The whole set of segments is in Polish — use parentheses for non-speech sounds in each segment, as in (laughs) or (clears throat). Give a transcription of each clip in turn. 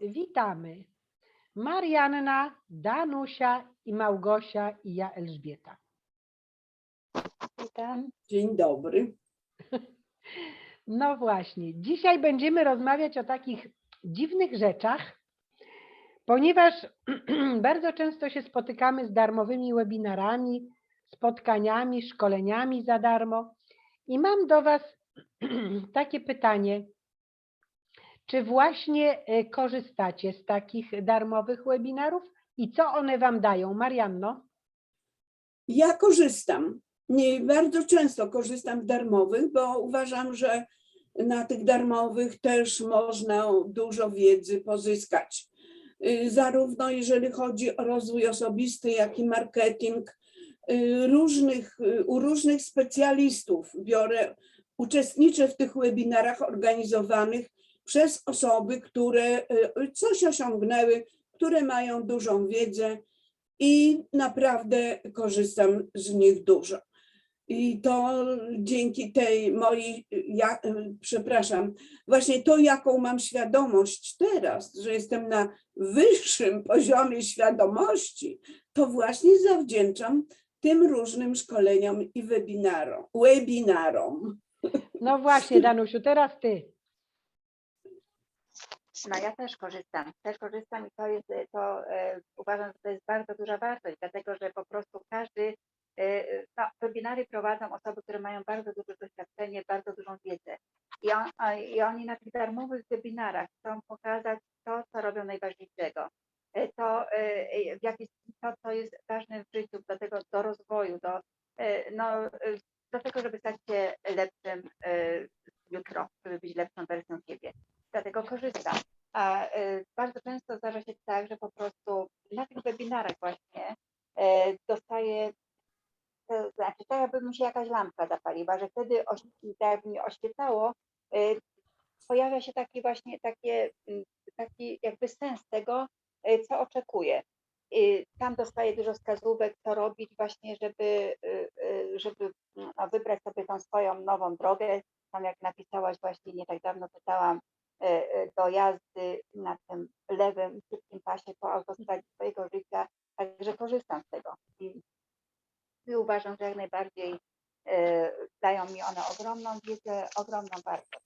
witamy. Marianna, Danusia i Małgosia i ja Elżbieta. Witam. Dzień dobry. (laughs) No właśnie, dzisiaj będziemy rozmawiać o takich dziwnych rzeczach, ponieważ (clears throat) bardzo często się spotykamy z darmowymi webinarami, spotkaniami, szkoleniami za darmo. I mam do Was (clears throat) takie pytanie. Czy właśnie e, korzystacie z takich darmowych webinarów i co one Wam dają? Marianno? Ja korzystam. Nie bardzo często korzystam z darmowych, bo uważam, że na tych darmowych też można dużo wiedzy pozyskać. Y, Zarówno jeżeli chodzi o rozwój osobisty, jak i marketing, y, różnych, y, u różnych specjalistów biorę, uczestniczę w tych webinarach organizowanych przez osoby, które y, coś osiągnęły, które mają dużą wiedzę i naprawdę korzystam z nich dużo. I to dzięki tej mojej, ja, przepraszam, właśnie to, jaką mam świadomość teraz, że jestem na wyższym (laughs) poziomie świadomości, to właśnie zawdzięczam tym różnym szkoleniom i webinarom. webinarom. No właśnie, Danusiu, teraz Ty. No ja też korzystam, też korzystam i to jest, e, to e, uważam, że to jest bardzo duża wartość, dlatego że po prostu każdy, e, no, webinary prowadzą osoby, które mają bardzo duże doświadczenie, bardzo dużą wiedzę. I, on, a- I oni na tych darmowych webinarach chcą pokazać to, co robią najważniejszego. E, To, e, w jaki, to, co jest ważne w życiu, do tego, do rozwoju, do, no, do tego, żeby stać się lepszym jutro, żeby być lepszą wersją siebie dlatego korzystam. A y, bardzo często zdarza się tak, że po prostu na tych webinarach właśnie e, dostaję, to znaczy tak jakby mi się jakaś lampka zapaliła, że wtedy tak jakby mi oświetlało, e, pojawia się taki właśnie takie, taki jakby sens tego, co oczekuję. Tam dostaję dużo wskazówek, co robić właśnie, żeby, y, y, żeby no, wybrać sobie tą swoją nową drogę. Tam jak napisałaś właśnie nie tak dawno pytałam, do jazdy na tym lewym, szybkim pasie po autostradzie swojego życia, także korzystam z tego i, i uważam, że jak najbardziej e, dają mi one ogromną wiedzę, ogromną wartość.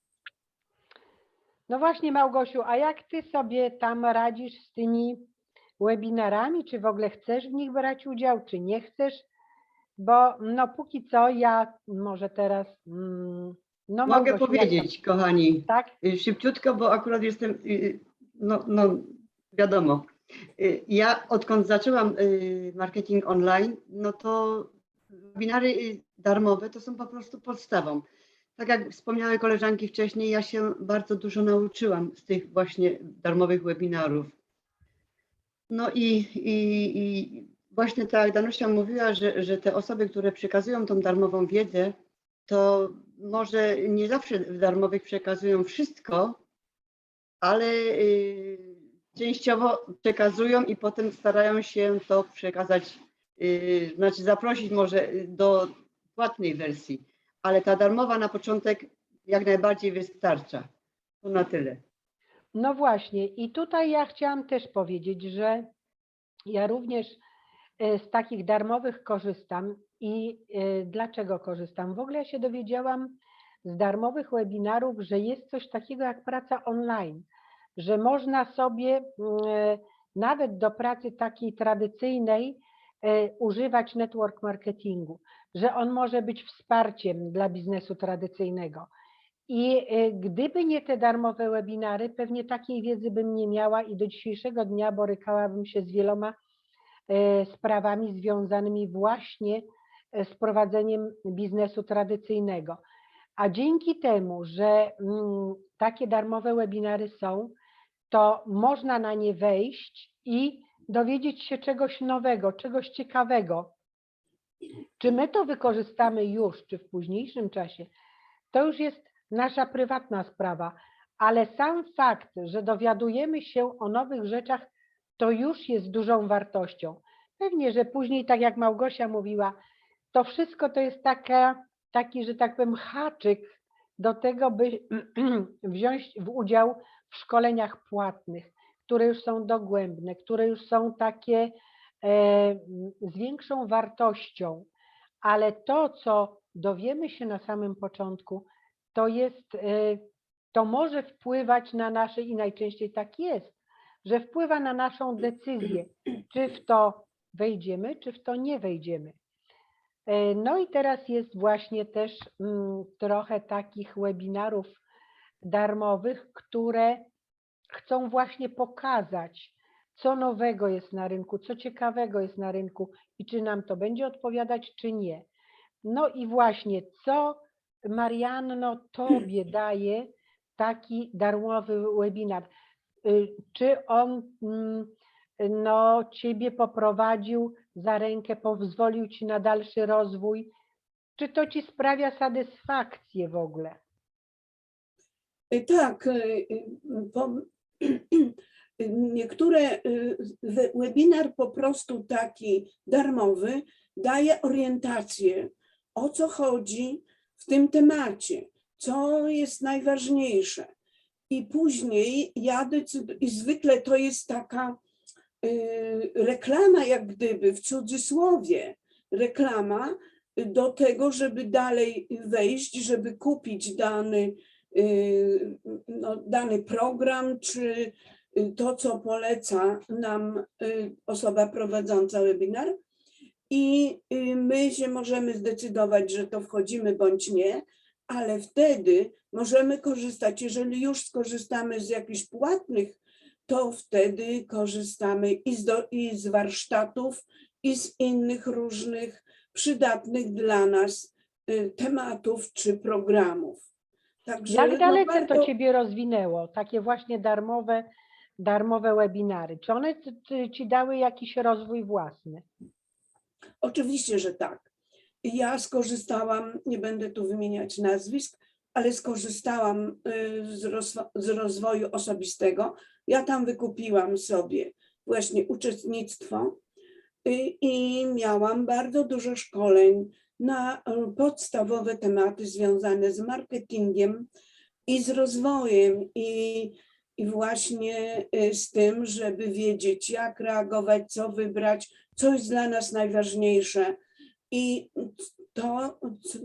No właśnie, Małgosiu, a jak Ty sobie tam radzisz z tymi webinarami? Czy w ogóle chcesz w nich brać udział, czy nie chcesz? Bo no póki co ja może teraz. mm, No, Mogę Małgosiu, jak powiedzieć, kochani, Tak? y, szybciutko, bo akurat jestem, y, no, no wiadomo, Y, ja odkąd zaczęłam y, marketing online, no to webinary y, darmowe to są po prostu podstawą. Tak jak wspomniały koleżanki wcześniej, ja się bardzo dużo nauczyłam z tych właśnie darmowych webinarów. No i, i, i właśnie tak jak Danusia mówiła, że, że te osoby, które przekazują tą darmową wiedzę, to może nie zawsze w darmowych przekazują wszystko, ale y, częściowo przekazują i potem starają się to przekazać, y, znaczy zaprosić może do płatnej wersji, ale ta darmowa na początek jak najbardziej wystarcza. To na tyle. No właśnie, i tutaj ja chciałam też powiedzieć, że ja również e, z takich darmowych korzystam i e, dlaczego korzystam? W ogóle ja się dowiedziałam z darmowych webinarów, że jest coś takiego jak praca online, że można sobie mm, e, nawet do pracy takiej tradycyjnej e, używać network marketingu, że on może być wsparciem dla biznesu tradycyjnego. I gdyby nie te darmowe webinary, pewnie takiej wiedzy bym nie miała i do dzisiejszego dnia borykałabym się z wieloma sprawami związanymi właśnie e, z prowadzeniem biznesu tradycyjnego. A dzięki temu, że mm, takie darmowe webinary są, to można na nie wejść i dowiedzieć się czegoś nowego, czegoś ciekawego. Czy my to wykorzystamy już, czy w późniejszym czasie, to już jest nasza prywatna sprawa, ale sam fakt, że dowiadujemy się o nowych rzeczach, to już jest dużą wartością. Pewnie, że później, tak jak Małgosia mówiła, to wszystko to jest taka, taki, że tak powiem, haczyk do tego, by (clears throat) wziąć w udział w szkoleniach płatnych. które już są dogłębne, które już są takie e, z większą wartością, ale to, co dowiemy się na samym początku, to jest, e, to może wpływać na nasze, i najczęściej tak jest, że wpływa na naszą decyzję, czy w to wejdziemy, czy w to nie wejdziemy. E, No i teraz jest właśnie też mm, trochę takich webinarów darmowych, które chcą właśnie pokazać, co nowego jest na rynku, co ciekawego jest na rynku i czy nam to będzie odpowiadać, czy nie. No i właśnie, co Marianno Tobie (clears throat) daje taki darmowy webinar? Y, Czy on mm, no, Ciebie poprowadził za rękę, pozwolił Ci na dalszy rozwój? Czy to Ci sprawia satysfakcję w ogóle? Y, Tak, y, po, (clears throat) niektóre we- webinar po prostu taki darmowy daje orientację, o co chodzi w tym temacie, co jest najważniejsze. I później ja decyduję, i zwykle to jest taka reklama, jak gdyby w cudzysłowie, reklama do tego, żeby dalej wejść, żeby kupić dany y, no, dany program, czy y, to, co poleca nam y, osoba prowadząca webinar. I y, my się możemy zdecydować, że to wchodzimy bądź nie, ale wtedy możemy korzystać, jeżeli już skorzystamy z jakichś płatnych, to wtedy korzystamy i z, do, i z warsztatów, i z innych różnych przydatnych dla nas y, tematów czy programów. Także Jak no, dalece warto- to Ciebie rozwinęło, takie właśnie darmowe, darmowe webinary? Czy one Ci dały jakiś rozwój własny? Oczywiście, że tak. Ja skorzystałam, nie będę tu wymieniać nazwisk, ale skorzystałam y, z, rozwo- z rozwoju osobistego. Ja tam wykupiłam sobie właśnie uczestnictwo y, i miałam bardzo dużo szkoleń na y, podstawowe tematy związane z marketingiem i z rozwojem i, i właśnie y, z tym, żeby wiedzieć, jak reagować, co wybrać, co jest dla nas najważniejsze. I to,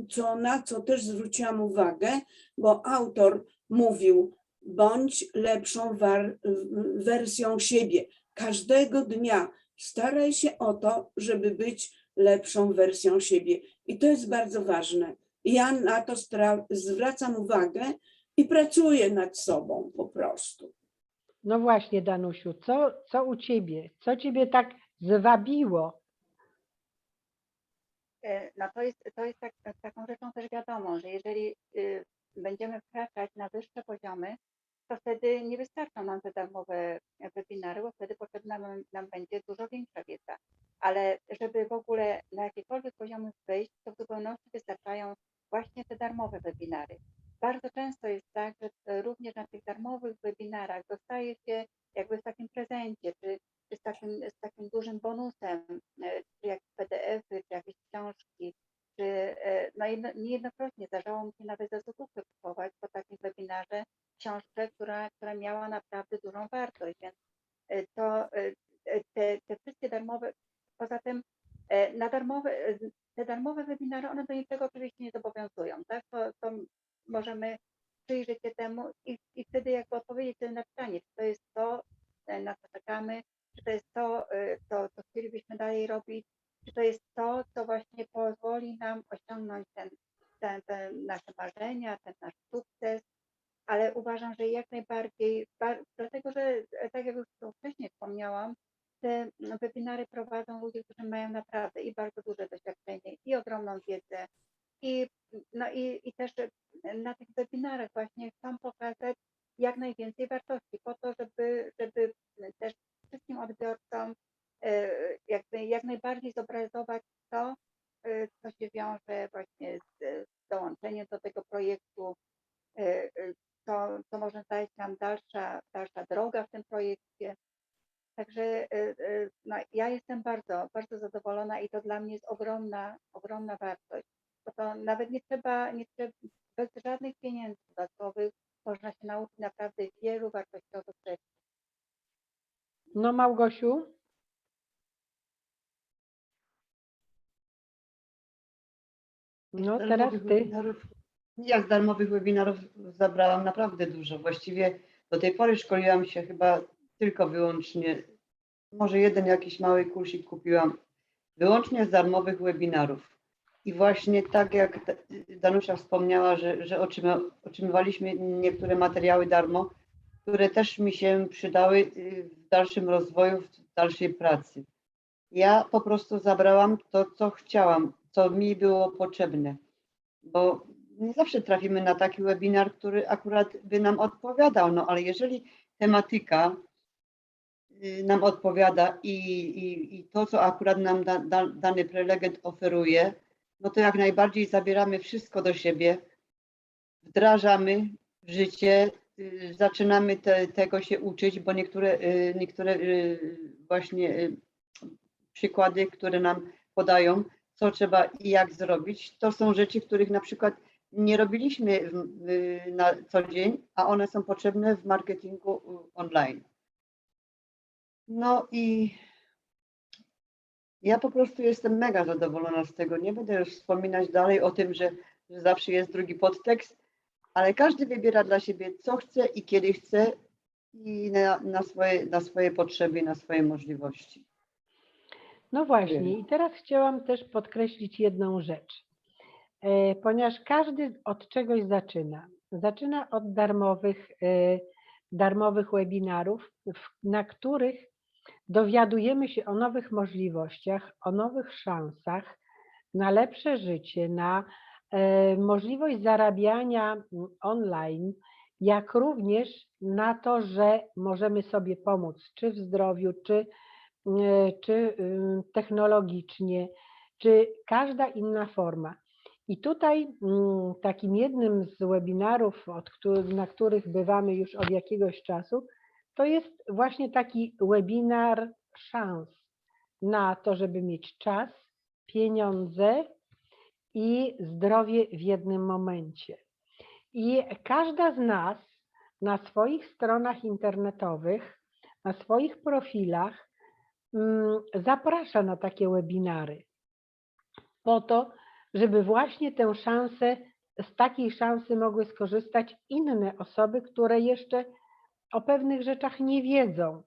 co, na co też zwróciłam uwagę, bo autor mówił, bądź lepszą war, wersją siebie. Każdego dnia staraj się o to, żeby być lepszą wersją siebie. I to jest bardzo ważne. Ja na to stra- zwracam uwagę i pracuję nad sobą po prostu. No właśnie, Danusiu, co, co u Ciebie? Co Ciebie tak zwabiło? E, No to jest, to jest tak, taką rzeczą też wiadomo, że jeżeli y, będziemy wkraczać na wyższe poziomy, to wtedy nie wystarczą nam te darmowe webinary, bo wtedy potrzebna nam, nam będzie dużo większa wiedza. Ale żeby w ogóle na jakiekolwiek poziomy wejść, to w zupełności wystarczają właśnie te darmowe webinary. Bardzo często jest tak, że e, również na tych darmowych webinarach dostaje się jakby w takim prezencie, czy, czy z, takim, z takim dużym bonusem, e, czy jakieś PDF-y, czy jakieś książki, czy e, no jedno, niejednokrotnie zdarzało mi się nawet za złotówkę naprawdę dużą wartość, więc e, to e, e, te, te wszystkie darmowe, poza tym na darmowe, te darmowe webinary, one do niczego oczywiście nie zobowiązują, tak? To, to możemy przyjrzeć się temu i, i wtedy jakby odpowiedzieć sobie na pytanie, czy to jest to, na co czekamy, czy to jest to, co, co chcielibyśmy dalej robić, czy to jest to, co właśnie pozwoli nam osiągnąć ten, ten, ten nasze marzenia, ten nasz sukces, ale uważam, że jak najbardziej, ba- dlatego że e, tak jak już tu wcześniej wspomniałam, te webinary prowadzą ludzie, którzy mają naprawdę i bardzo duże doświadczenie, i ogromną wiedzę, i, no i, i też e, na tych webinarach właśnie chcą pokazać jak najwięcej wartości po to, żeby, żeby też wszystkim odbiorcom e, jakby jak najbardziej zobrazować to, co się wiąże właśnie z dołączeniem do tego projektu, co, co może dać nam dalsza, dalsza droga w tym projekcie. Także e, e, no, ja jestem bardzo, bardzo zadowolona i to dla mnie jest ogromna, ogromna wartość. Bo to nawet nie trzeba, nie trzeba bez żadnych pieniędzy dodatkowych można się nauczyć naprawdę wielu wartościowych rzeczy. No Małgosiu? No teraz ty. Ja z darmowych webinarów zabrałam naprawdę dużo. Właściwie do tej pory szkoliłam się chyba tylko wyłącznie, może jeden jakiś mały kursik kupiłam, wyłącznie z darmowych webinarów. I właśnie tak jak Da- Danusia wspomniała, że, że otrzymywaliśmy niektóre materiały darmo, które też mi się przydały y, w dalszym rozwoju, w dalszej pracy. Ja po prostu zabrałam to, co chciałam, co mi było potrzebne, bo nie zawsze trafimy na taki webinar, który akurat by nam odpowiadał, no ale jeżeli tematyka y, nam odpowiada i, i, i to, co akurat nam da, da, dany prelegent oferuje, no to jak najbardziej zabieramy wszystko do siebie, wdrażamy w życie, y, zaczynamy te, tego się uczyć, bo niektóre, y, niektóre właśnie przykłady, które nam podają, co trzeba i jak zrobić, to są rzeczy, których na przykład nie robiliśmy na co dzień, a one są potrzebne w marketingu online. No i ja po prostu jestem mega zadowolona z tego. Nie będę już wspominać dalej o tym, że, że zawsze jest drugi podtekst, ale każdy wybiera dla siebie, co chce i kiedy chce i na, na, swoje, na swoje potrzeby na swoje możliwości. No właśnie, i teraz chciałam też podkreślić jedną rzecz, ponieważ każdy od czegoś zaczyna. Zaczyna od darmowych, e, darmowych webinarów, na których dowiadujemy się o nowych możliwościach, o nowych szansach na lepsze życie, na e, możliwość zarabiania mm, online, jak również na to, że możemy sobie pomóc, czy w zdrowiu, czy e, czy technologicznie, czy każda inna forma. I tutaj mm, takim jednym z webinarów, na których bywamy już od jakiegoś czasu, to jest właśnie taki webinar szans na to, żeby mieć czas, pieniądze i zdrowie w jednym momencie. I każda z nas na swoich stronach internetowych, na swoich profilach mm, zaprasza na takie webinary po to, żeby właśnie tę szansę, z takiej szansy mogły skorzystać inne osoby, które jeszcze o pewnych rzeczach nie wiedzą.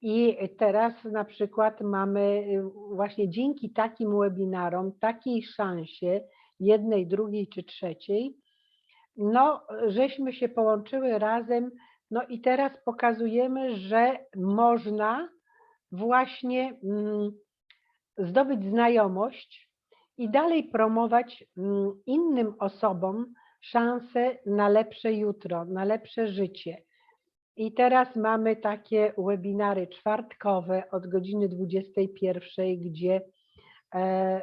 I teraz na przykład mamy y, właśnie dzięki takim webinarom, takiej szansie, jednej, drugiej czy trzeciej, no, żeśmy się połączyły razem, no i teraz pokazujemy, że można właśnie mm, zdobyć znajomość i dalej promować mm, innym osobom szansę na lepsze jutro, na lepsze życie. I teraz mamy takie webinary czwartkowe od godziny 21, gdzie e,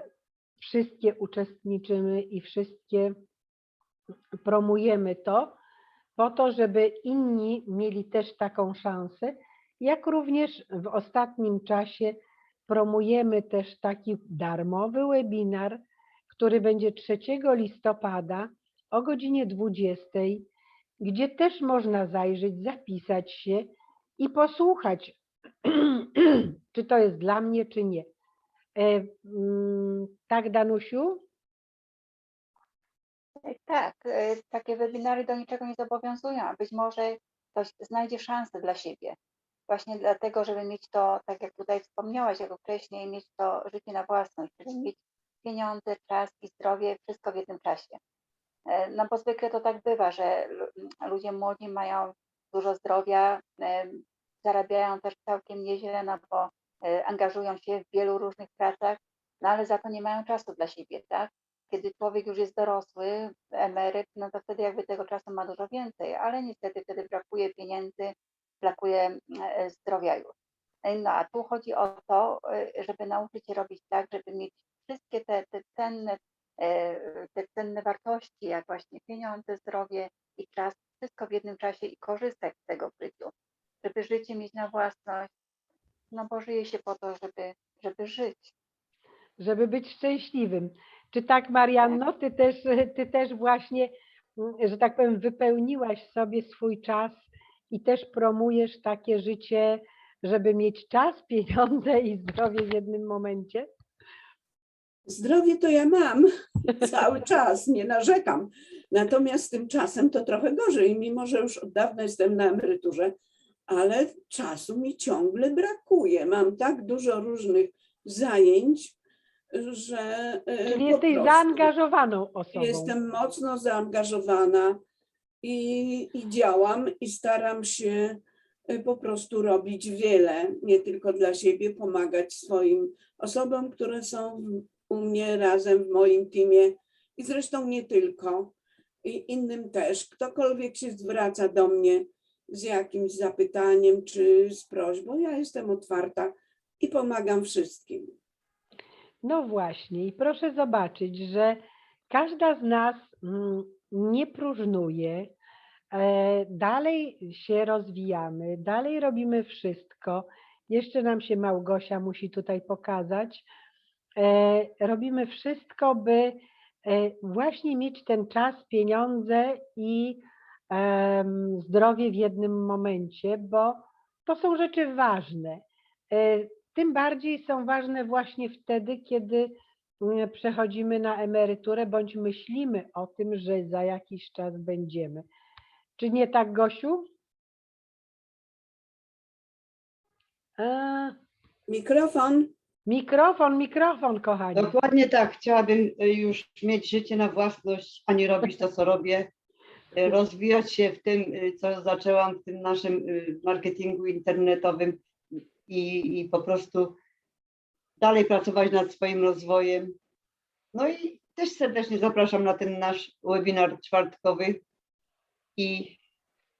wszystkie uczestniczymy i wszystkie promujemy to, po to, żeby inni mieli też taką szansę, jak również w ostatnim czasie promujemy też taki darmowy webinar, który będzie 3 listopada o godzinie 20, gdzie też można zajrzeć, zapisać się i posłuchać, (clears throat) czy to jest dla mnie, czy nie. E, mm, Tak, Danusiu? Tak, e, takie webinary do niczego nie zobowiązują, a być może ktoś znajdzie szansę dla siebie. Właśnie dlatego, żeby mieć to, tak jak tutaj wspomniałaś, jako wcześniej, mieć to życie na własność, czyli mieć pieniądze, czas i zdrowie, wszystko w jednym czasie. E, No bo zwykle to tak bywa, że lu- ludzie młodzi mają dużo zdrowia, e, zarabiają też całkiem nieźle, no bo e, angażują się w wielu różnych pracach, no ale za to nie mają czasu dla siebie, tak? kiedy człowiek już jest dorosły, emeryt, no to wtedy jakby tego czasu ma dużo więcej, ale niestety wtedy brakuje pieniędzy, brakuje e, zdrowia już. E, No a tu chodzi o to, e, żeby nauczyć się robić tak, żeby mieć wszystkie te, te cenne, te cenne wartości, jak właśnie pieniądze, zdrowie i czas, wszystko w jednym czasie i korzystać z tego w życiu, żeby życie mieć na własność, no bo żyje się po to, żeby, żeby żyć. żeby być szczęśliwym. Czy tak, Marianno, ty też, ty też właśnie, mm, że tak powiem, wypełniłaś sobie swój czas i też promujesz takie życie żeby mieć czas, (laughs) pieniądze i zdrowie w jednym momencie? Zdrowie to ja mam cały (laughs) czas, nie narzekam. Natomiast z tym czasem to trochę gorzej, mimo że już od dawna jestem na emeryturze, ale czasu mi ciągle brakuje. Mam tak dużo różnych zajęć, że. e, Czyli jesteś prostu zaangażowaną osobą. Jestem mocno zaangażowana i, i działam i staram się e, po prostu robić wiele, nie tylko dla siebie, pomagać swoim osobom, które są u mnie razem w moim teamie i zresztą nie tylko, i innym też. Ktokolwiek się zwraca do mnie z jakimś zapytaniem czy z prośbą, ja jestem otwarta i pomagam wszystkim. No właśnie, i proszę zobaczyć, że każda z nas mm, nie próżnuje, e, dalej się rozwijamy, dalej robimy wszystko. Jeszcze nam się Małgosia musi tutaj pokazać. E, Robimy wszystko, by e, właśnie mieć ten czas, pieniądze i zdrowie w jednym momencie, bo to są rzeczy ważne. Tym bardziej są ważne właśnie wtedy, kiedy przechodzimy na emeryturę bądź myślimy o tym, że za jakiś czas będziemy. Czy nie tak, Gosiu? A, Mikrofon. mikrofon, mikrofon, kochani. Dokładnie tak. Chciałabym y, już mieć życie na własność, a nie robić to, co robię. Y, Rozwijać się w tym, y, co zaczęłam w tym naszym y, marketingu internetowym i, i po prostu dalej pracować nad swoim rozwojem. No i też serdecznie zapraszam na ten nasz webinar czwartkowy i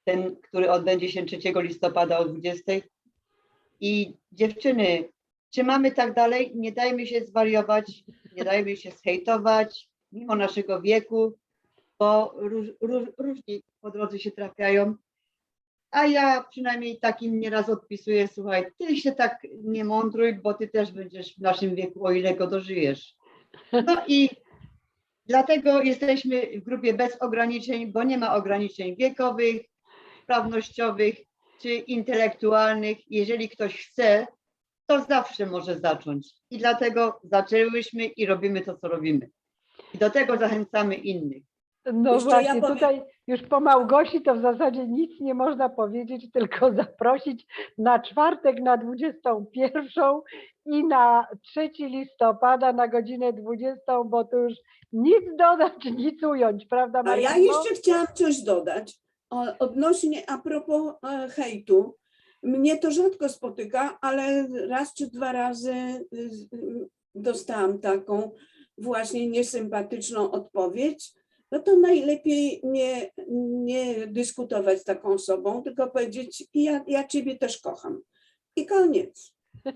ten, który odbędzie się 3 listopada o 20. I dziewczyny, czy mamy tak dalej? Nie dajmy się zwariować, nie dajmy się zhejtować, mimo naszego wieku, bo róż, róż, różni po drodze się trafiają. A ja przynajmniej takim nieraz odpisuję, słuchaj, ty się tak nie mądruj, bo ty też będziesz w naszym wieku, o ile go dożyjesz. No i dlatego jesteśmy w grupie bez ograniczeń, bo nie ma ograniczeń wiekowych, sprawnościowych czy intelektualnych. Jeżeli ktoś chce, to zawsze może zacząć. I dlatego zaczęłyśmy i robimy to, co robimy. I do tego zachęcamy innych. No Jeszcze ja właśnie, powiem- tutaj już po Małgosi to w zasadzie nic nie można powiedzieć, tylko (laughs) zaprosić na czwartek na 21 i na 3 listopada na godzinę 20, bo tu już nic dodać, (laughs) nic ująć, prawda A ja jeszcze chciałam coś dodać odnośnie a propos e, hejtu. Mnie to rzadko spotyka, ale raz czy dwa razy y, y, dostałam taką właśnie niesympatyczną odpowiedź. No to najlepiej nie, nie dyskutować z taką osobą, tylko powiedzieć, ja, ja ciebie też kocham. I koniec. (laughs)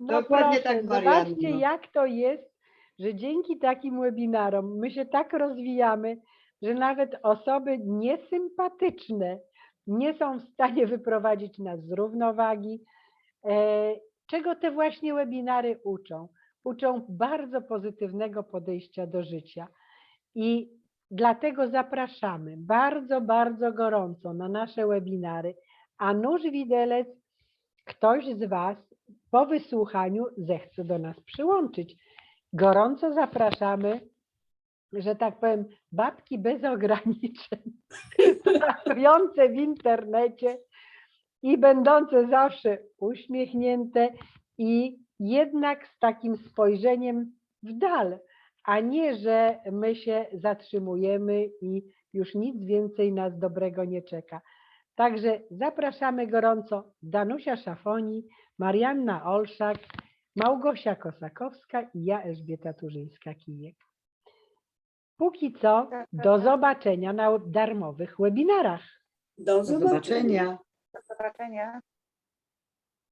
No Dokładnie proszę, tak, Zobaczcie, Marianno. jak to jest, że dzięki takim webinarom my się tak rozwijamy, że nawet osoby niesympatyczne nie są w stanie wyprowadzić nas z równowagi. E, Czego te właśnie webinary uczą? Uczą bardzo pozytywnego podejścia do życia. I dlatego zapraszamy bardzo, bardzo gorąco na nasze webinary. A nuż widelec, ktoś z Was po wysłuchaniu zechce do nas przyłączyć. Gorąco zapraszamy, że tak powiem, babki bez ograniczeń, (laughs) pracujące w internecie i będące zawsze uśmiechnięte i jednak z takim spojrzeniem w dal, a nie, że my się zatrzymujemy i już nic więcej nas dobrego nie czeka. Także zapraszamy gorąco Danusia Szafoni, Marianna Olszak, Małgosia Kosakowska i ja Elżbieta Turzyńska-Kijek. Póki co, do zobaczenia na darmowych webinarach. Do zobaczenia. Do zobaczenia.